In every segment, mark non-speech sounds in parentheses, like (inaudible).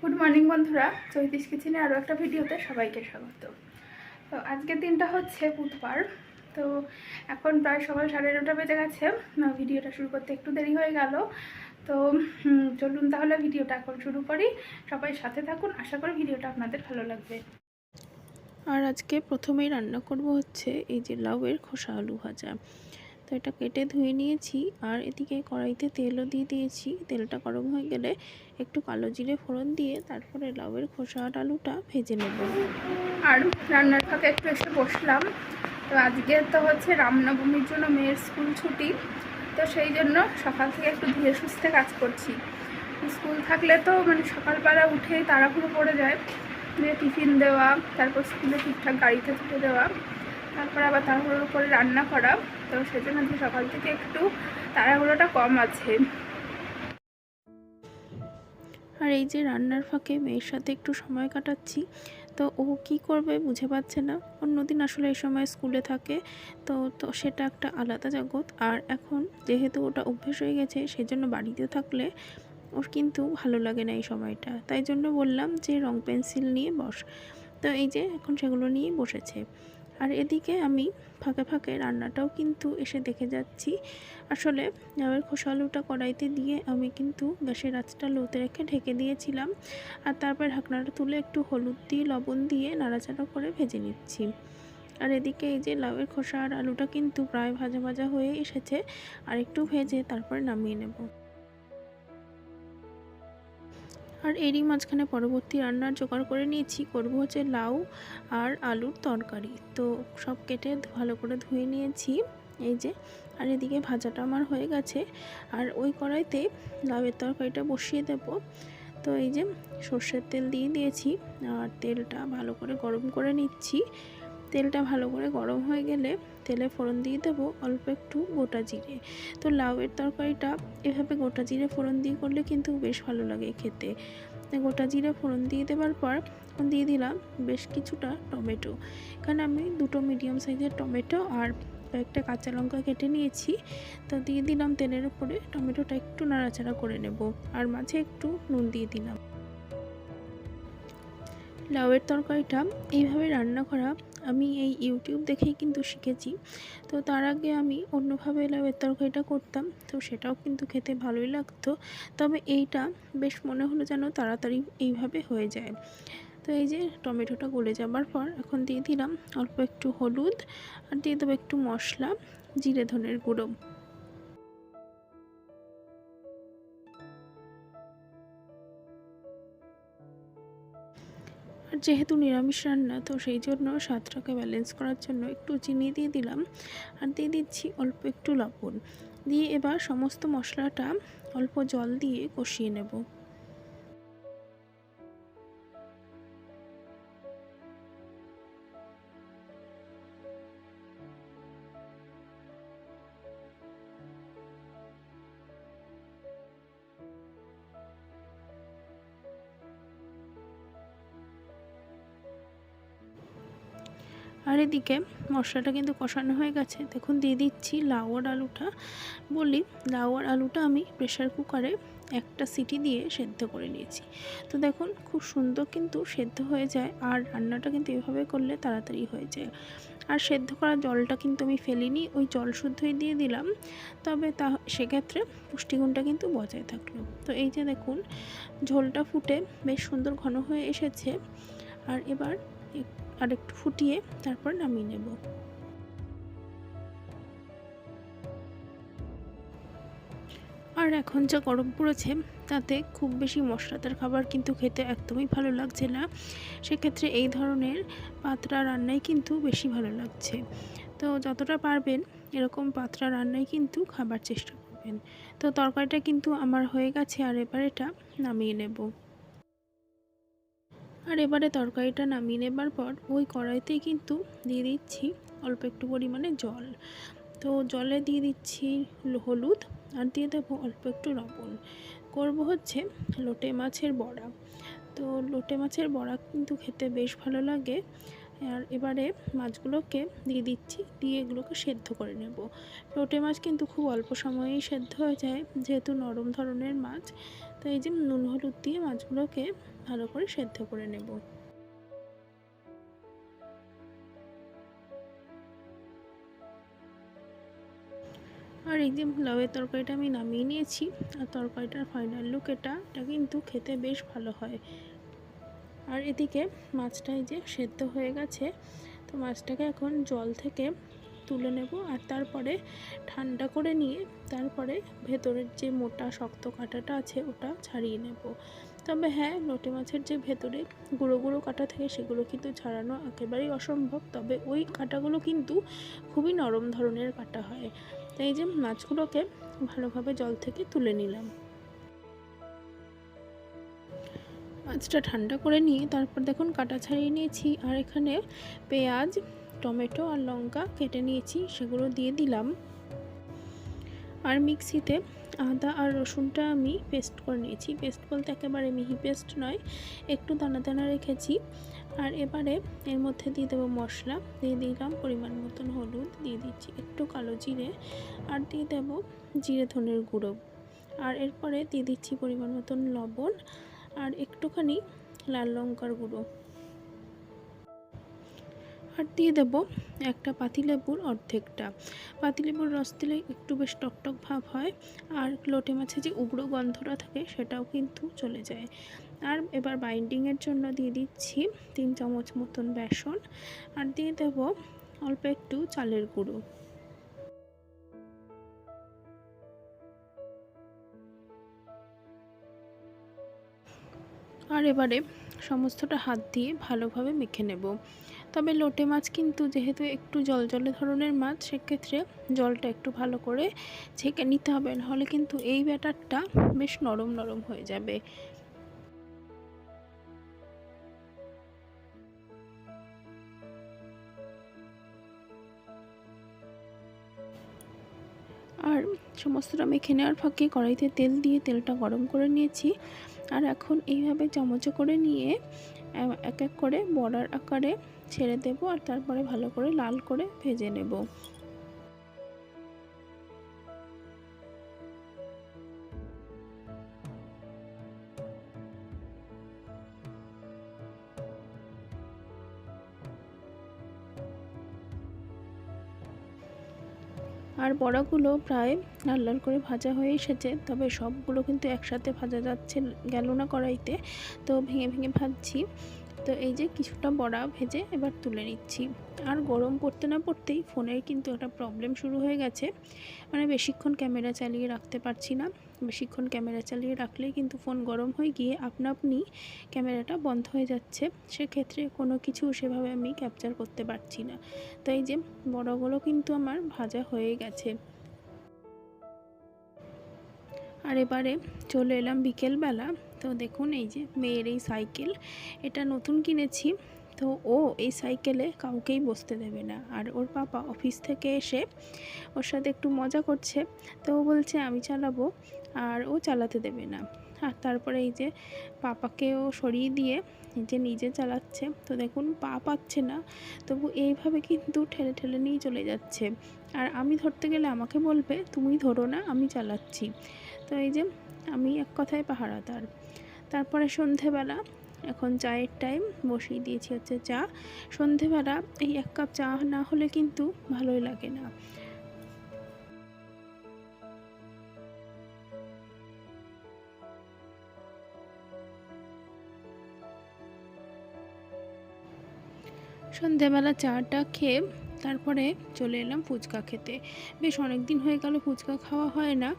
Good morning বন্ধুরা। চৈতিশ কিচেনে আরও একটা ভিডিওতে সবাইকে স্বাগত। তো আজকের দিনটা হচ্ছে বুধবার। তো এখন প্রায় সকাল সাড়ে নটা বেজে গেছে। ভিডিওটা শুরু করতে একটু দেরি হয়ে গেল। তো চলুন তাহলে ভিডিওটা এখন শুরু করি। সবাই সাথে থাকুন। আশা করি ভিডিওটা আপনাদের ভালো লাগবে। আর আজকে প্রথমেই রান্না করব হচ্ছে এই যে লাউয়ের খোসা আলু ভাজা। তো এটা কেটে ধুয়ে নিয়েছি আর এদিকে কড়াইতে তেলও দিয়ে দিয়েছি। তেলটা গরম হয়ে গেলে একটু কালো জিরে ফোড়ন দিয়ে তারপরে লাউয়ের খোসা আলুটা ভেজে নেব। আর রান্নার ফাঁকে একটু এসে বসলাম। তো আজকে তো হচ্ছে রামনবমীর জন্য মেয়ের স্কুল ছুটি। তো সেই জন্য সকাল থেকে একটু ধীরে সুস্থে কাজ করছি। স্কুল থাকলে তো মানে সকালবেলা উঠেই তাড়াহুড়ো পড়ে যায়। দিয়ে টিফিন দেওয়া, তারপর স্কুলে ঠিকঠাক গাড়িতে তুলে দেওয়া, তারপর আবার তাড়াহুড়ো করে রান্না করা। তো সেজন্য আজকে সকাল থেকে একটু তাড়াহুড়োটা কম আছে। আর এই যে রান্নার ফাঁকে মেয়ের সাথে একটু সময় কাটাচ্ছি, তো ও কি করবে বুঝে পাচ্ছে না। অন্যদিন আসলে এই সময় স্কুলে থাকে, তো তো সেটা একটা আলাদা জগৎ। আর এখন যেহেতু ওটা অভ্যেস হয়ে গেছে সেই জন্য বাড়িতে থাকলে ওর কিন্তু ভালো লাগে না এই সময়টা। তাই জন্য বললাম যে রং পেন্সিল নিয়ে বস। তো এই যে এখন সেগুলো নিয়ে বসেছে। আর এদিকে আমি ফাঁকে ফাঁকে রান্নাটাও কিন্তু এসে দেখে যাচ্ছি। আসলে লাউয়ের খোসা আলুটা কড়াইতে দিয়ে আমি কিন্তু গ্যাসের আঁচটা লোতে রেখে ঢেকে দিয়েছিলাম। আর তারপর ঢাকনাটা তুলে একটু হলুদ দিয়ে, লবণ দিয়ে নাড়াচাড়া করে ভেজে নিচ্ছি। আর এদিকে এই যে লাউয়ের খোসা আর আলুটা কিন্তু প্রায় ভাজা ভাজা হয়ে এসেছে। আর একটু ভেজে তারপরে নামিয়ে নেব। আর এরই মাঝখানে পরবর্তী রান্নার জোগাড় করে নিয়েছি। করব হচ্ছে লাউ আর আলুর তরকারি। তো সব কেটে ভালো করে ধুয়ে নিয়েছি। এই যে, আর এদিকে ভাজাটা আমার হয়ে গেছে। আর ওই কড়াইতে লাউয়ের তরকারিটা বসিয়ে দেব। তো এই যে সর্ষের তেল দিয়ে দিয়েছি। আর তেলটা ভালো করে গরম করে নিচ্ছি। তেলটা ভালো করে গরম হয়ে গেলে তেলে ফোড়ন দিয়ে দেবো অল্প একটু গোটা জিরে। তো লাউয়ের তরকারিটা এভাবে গোটা জিরে ফোড়ন দিয়ে করলে কিন্তু বেশ ভালো লাগে খেতে। গোটা জিরে ফোড়ন দিয়ে দেওয়ার পর দিয়ে দিলাম বেশ কিছুটা টমেটো। কারণ আমি দুটো মিডিয়াম সাইজের টমেটো আর কয়েকটা কাঁচা লঙ্কা কেটে নিয়েছি। তো দিয়ে দিলাম তেলের উপরে, টমেটোটা একটু নাড়াচাড়া করে নেব আর মাঝে একটু নুন দিয়ে দিলাম। লাউয়ের তরকারিটা এইভাবে রান্না করা আমি এই ইউটিউব দেখেই কিন্তু শিখেছি। তো তার আগে আমি অন্যভাবে লাউয়ের তরকারিটা করতাম, তো সেটাও কিন্তু খেতে ভালোই লাগতো। তবে এইটা বেশ মনে হলো যেন তাড়াতাড়ি এইভাবে হয়ে যায়। তো এই যে টমেটোটা গলে যাবার পর এখন দিয়ে দিলাম অল্প একটু হলুদ, আর দিয়ে দেবো একটু মশলা, জিরে ধনের গুঁড়ো। আর যেহেতু নিরামিষ রান্না, তো সেই জন্য স্বাদটাকে ব্যালেন্স করার জন্য একটু চিনি দিয়ে দিলাম। আর দিয়ে দিচ্ছি অল্প একটু লবণ। দিয়ে এবার সমস্ত মশলাটা অল্প জল দিয়ে কষিয়ে নেব। আর এদিকে মশলাটা কিন্তু কষানো হয়ে গেছে। দেখুন, দিয়ে দিচ্ছি লাউ আর আলুটা। বলি, লাউ আর আলুটা আমি প্রেশার কুকারে একটা সিটি দিয়ে সেদ্ধ করে নিয়েছি। তো দেখুন, খুব সুন্দর কিন্তু সেদ্ধ হয়ে যায় আর রান্নাটা কিন্তু এভাবে করলে তাড়াতাড়ি হয়ে যায়। আর সেদ্ধ করা জলটা কিন্তু আমি ফেলিনি, ওই জল শুদ্ধই দিয়ে দিলাম। তবে তা, সেক্ষেত্রে পুষ্টিগুণটা কিন্তু বজায় থাকল। তো এই যে দেখুন, ঝোলটা ফুটে বেশ সুন্দর ঘন হয়ে এসেছে। আর এবার আর একটু ফুটিয়ে তারপর নামিয়ে নেব। আর এখন যা গরম পড়েছে, তাতে খুব বেশি মশলাদার খাবার কিন্তু খেতে একদমই ভালো লাগছে না। সেক্ষেত্রে এই ধরনের পাতলা রান্নাই কিন্তু বেশি ভালো লাগছে। তো যতটা পারবেন এরকম পাতলা রান্নাই কিন্তু খাবার চেষ্টা করবেন। তো তরকারিটা কিন্তু আমার হয়ে গেছে আর এবার এটা নামিয়ে নেব। আর এবারে তরকারিটা নামিয়ে নেবার পর ওই কড়াইতেই কিন্তু দিয়ে দিচ্ছি অল্প একটু পরিমাণে জল। তো জলে দিয়ে দিচ্ছি হলুদ আর দিয়ে দেবো অল্প একটু লবণ। করব হচ্ছে লোটে মাছের বড়া। তো লোটে মাছের বড়া কিন্তু খেতে বেশ ভালো লাগে। আর এবারে মাছগুলোকে দিয়ে দিচ্ছি, দিয়ে এগুলোকে সেদ্ধ করে নেব। লোটে মাছ কিন্তু খুব অল্প সময়েই সেদ্ধ হয়ে যায়, যেহেতু নরম ধরনের মাছ। তো এই যে নুন, হলুদ দিয়ে মাছগুলোকে ভালো করে সেদ্ধ করে নেব। আর এই যে লাউয়ের তরকারিটা আমি নামিয়ে নিয়েছি, আর তরকারিটার ফাইনাল লুক এটা এটা কিন্তু খেতে বেশ ভালো হয়। আর এদিকে মাছটা এই যে সেদ্ধ হয়ে গেছে, তো মাছটাকে এখন জল থেকে তুলে নেব আর তারপরে ঠান্ডা করে নিয়ে তারপরে ভেতরের যে মোটা শক্ত কাঁটাটা আছে ওটা ছাড়িয়ে নেব। তবে হ্যাঁ লোটে মাছের যে ভেতরে গুঁড়ো গুঁড়ো কাঁটা থাকে সেগুলো কিন্তু ছাড়ানো একেবারেই অসম্ভব। তবে ওই কাঁটাগুলো কিন্তু খুবই নরম ধরনের কাটা হয়। তাই যে মাছগুলোকে ভালোভাবে জল থেকে তুলে নিলাম। মাছটা ঠান্ডা করে নিয়ে তারপর দেখুন কাটা ছাড়িয়ে নিয়েছি। আর এখানে পেঁয়াজ টমেটো আর লঙ্কা কেটে নিয়েছি, সেগুলো দিয়ে দিলাম। আর মিক্সিতে আদা আর রসুনটা আমি পেস্ট করে নিয়েছি। পেস্ট বলতে একেবারে মিহি পেস্ট নয়, একটু দানা দানা রেখেছি। আর এবারে এর মধ্যে দিয়ে দেবো মশলা, দিয়ে দিলাম পরিমাণ মতন হলুদ, দিয়ে দিচ্ছি একটু কালো জিরে, আর দিয়ে দেবো জিরে ধনের গুঁড়ো। আর এরপরে দিয়ে দিচ্ছি পরিমাণ মতন লবণ, আর একটুখানি লাল লঙ্কার গুঁড়ো। আর দিয়ে দেব একটা পাতিলেবুর অর্ধেকটা। পাতিলেবুর রস দিলে একটু বেশ টকটক ভাব হয় আর লোটে মাছে যে উগ্র গন্ধটা থাকে সেটাও কিন্তু চলে যায়। আর এবার বাইন্ডিংয়ের জন্য দিয়ে দিচ্ছি তিন চামচ মতন বেসন আর দিয়ে দেব অল্প একটু চালের গুঁড়ো। আর এবারে সমস্তটা হাত দিয়ে ভালোভাবে মেখে নেব। তবে লোটে মাছ কিন্তু যেহেতু একটু জল জলে ধরনের মাছ, সেক্ষেত্রে জলটা একটু ভালো করে ছেঁকে নিতে হবে, নাহলে কিন্তু এই ব্যাটারটা বেশ নরম নরম হয়ে যাবে। আর সমস্তটা মেখে নেওয়ার ফাঁকে কড়াইতে তেল দিয়ে তেলটা গরম করে নিয়েছি। আর এখন এইভাবে চামচে করে নিয়ে এক এক করে বড়ার আকারে ছেড়ে দেব আর তারপরে ভালো করে লাল করে ভেজে নেব। আর বড়াগুলো প্রায় লাল লাল করে ভাজা হয়ে এসেছে। তবে সবগুলো কিন্তু একসাথে ভাজা যাচ্ছে, গেল না কড়াইতে। তো ভেঙে ভেঙে ভাজছি। তো এই যে কিছুটা বড়া ভেজে এবার তুলে নিচ্ছি। আর গরম পড়তে না পড়তেই ফোনের কিন্তু একটা প্রবলেম শুরু হয়ে গেছে। মানে বেশিক্ষণ ক্যামেরা চালিয়ে রাখতে পারছি না। বেশিক্ষণ ক্যামেরা চালিয়ে রাখলেই কিন্তু ফোন গরম হয়ে গিয়ে আপনা আপনি ক্যামেরাটা বন্ধ হয়ে যাচ্ছে। সেক্ষেত্রে কোনো কিছু সেভাবে আমি ক্যাপচার করতে পারছি না। তো এই যে বড়গুলো কিন্তু আমার ভাজা হয়ে গেছে। আর এবারে চলে এলাম বিকেলবেলা। তো দেখুন এই যে মেয়ের এই সাইকেল। এটা নতুন কিনেছি। তো ও এই সাইকেলে কাউকেই বসতে দেবে না। আর ওর পাপা অফিস থেকে এসে ওর সাথে একটু মজা করছে। তো ও বলছে, আমি চালাবো। আর ও চালাতে দেবে না। আর তারপরে এই যে পাপাকেও সরিয়ে দিয়ে যে নিজে চালাচ্ছে। তো দেখুন, পা পাচ্ছে না। তবু এইভাবে কিন্তু ঠেলে ঠেলে নিয়ে চলে যাচ্ছে। আর আমি ধরতে গেলে আমাকে বলবে, তুমি ধরো না, আমি চালাচ্ছি। তো এই যে আমি এক কথায় পাহারাদার। তারপরে সন্ধেবেলা এখন চায়ের টাইম বসিয়ে দিয়েছি হচ্ছে চা। সন্ধেবেলা এই এক কাপ চা না হলে কিন্তু ভালোই লাগে না। সন্ধেবেলা চাটা খেয়ে তারপরে চলে এলাম ফুচকা খেতে। বেশ অনেক দিন হয়ে গেল ফুচকা খাওয়া হয় না।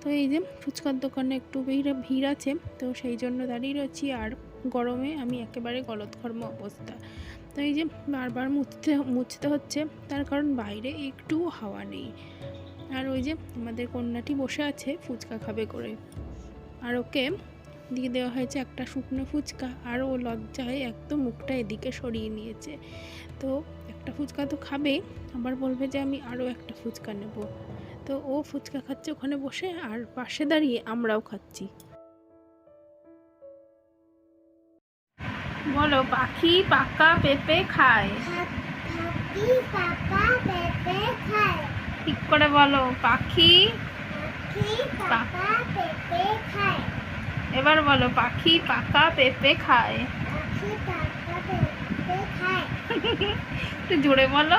তো এই যে ফুচকার দোকানে একটু ভিড় ভিড় আছে, তো সেই জন্য দাঁড়িয়ে রয়েছি আর গরমে আমি একেবারে গলদঘর্ম অবস্থা। তো এই যে বারবার মুছতে মুছতে হচ্ছে, তার কারণ বাইরে একটু হাওয়া নেই। আর ওই যে আমাদের কন্যাটি বসে আছে ফুচকা খাবে করে। আর ওকে দিয়ে দেওয়া হয়েছে একটা শুকনো ফুচকা, আর ও লজ্জায় একদম মুখটা এদিকে সরিয়ে নিয়েছে। তো একটা ফুচকা তো খাবেই আবার বলবে যে আমি আরও একটা ফুচকা নেব। তো ও ফুচকা খাচ্ছে ওখানে বসে, আর পাশে দাঁড়িয়ে আমরাও খাচ্ছি। বলো পাখি পাকা পেঁপে খায়? ঠিক করে বলো পাখি এবার বলো পাখি পাকা পেঁপে খায়? একটু জোরে বলো।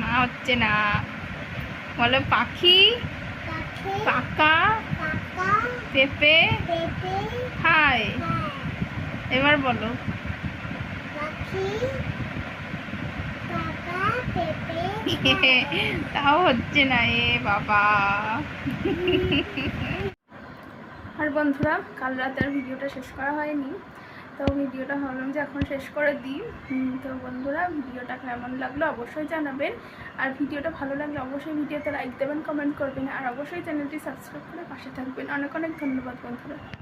মা হচ্ছে না। বলো পাখি পাকা পেঁপে? খায় খায় এবার বলো। (laughs) তাও হচ্ছে না এ বাবা। আর বন্ধুরা কাল রাতে আর ভিডিওটা শেষ করা হয়নি। তো ভিডিওটা ভাবলাম যে এখন শেষ করে দিই। তো বন্ধুরা, ভিডিওটা কেমন লাগল অবশ্যই জানাবেন। আর ভিডিওটা ভালো লাগলে অবশ্যই ভিডিওতে লাইক দেবেন কমেন্ট করবেন। আর অবশ্যই চ্যানেলটি সাবস্ক্রাইব করে পাশে থাকবেন। অনেক অনেক ধন্যবাদ বন্ধুরা।